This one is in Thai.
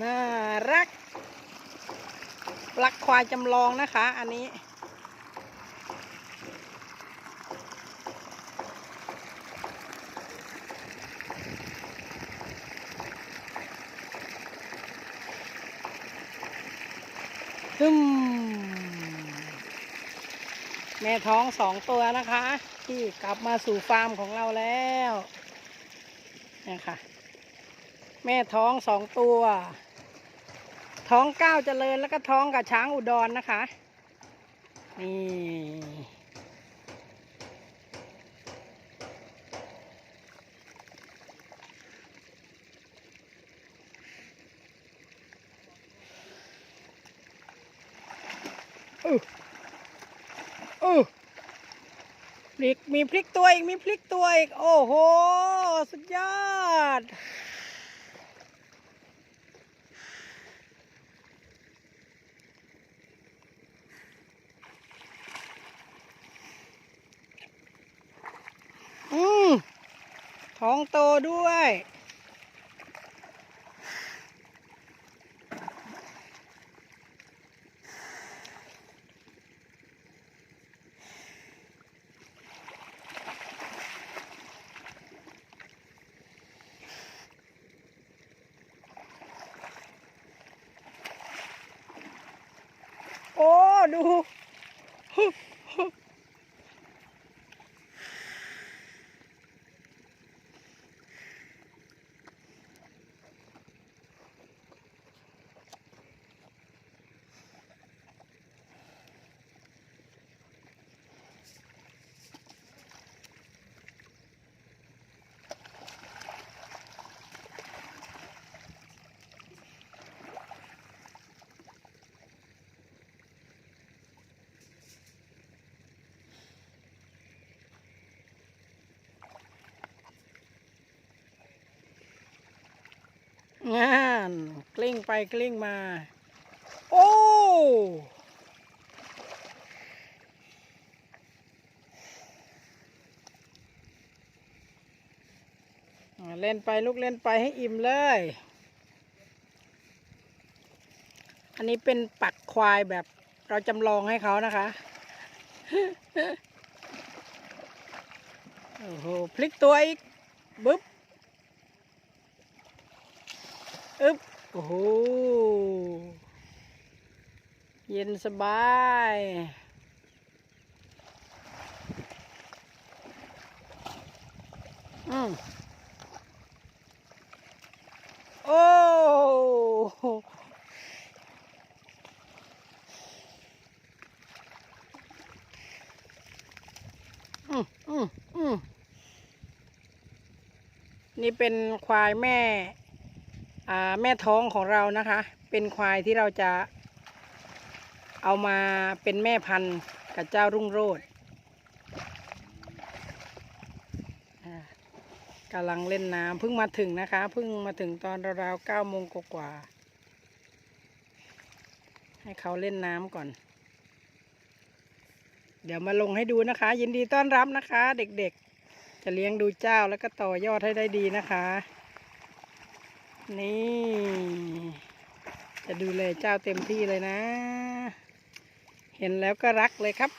น่ารัก ปลักควายจำลองนะคะ อันนี้ ฮึมแม่ท้องสองตัวนะคะ ที่กลับมาสู่ฟาร์มของเราแล้วนี่ค่ะ แม่ท้องสองตัว ท้องก้าวเจริญแล้วก็ท้องกับช้างอุดรนะคะ นี่ อู้อู้พลิกมีพลิกตัวอีก มีพลิกตัวอีก โอ้โห สุดยอด อืม ท้องโตด้วย โอ้ ดู งานกลิ้งไปกลิ้งมา โอ้เล่นไปลูกเล่นไปให้อิ่มเลย อันนี้เป็นปักควายแบบเราจำลองให้เขานะคะ โอ้โห พลิกตัวอีก บึ๊บ อึ๊บโอ้โหเย็นสบายอืมโอ้อืมอืมอืมนี่เป็นควายแม่ แม่ท้องของเรานะคะ เป็นควายที่เราจะ เอามาเป็นแม่พันธุ์กับเจ้ารุ่งโรจน์กำลังเล่นน้ำเพิ่งมาถึงนะคะเพิ่งมาถึงตอนราวๆเก้าโมงกว่าให้เขาเล่นน้ำก่อน เดี๋ยวมาลงให้ดูนะคะ ยินดีต้อนรับนะคะ เด็กๆ จะเลี้ยงดูเจ้าแล้วก็ต่อยอดให้ได้ดีนะคะ นี่ จะดูแลเจ้าเต็มที่เลยนะ เห็นแล้วก็รักเลยครับ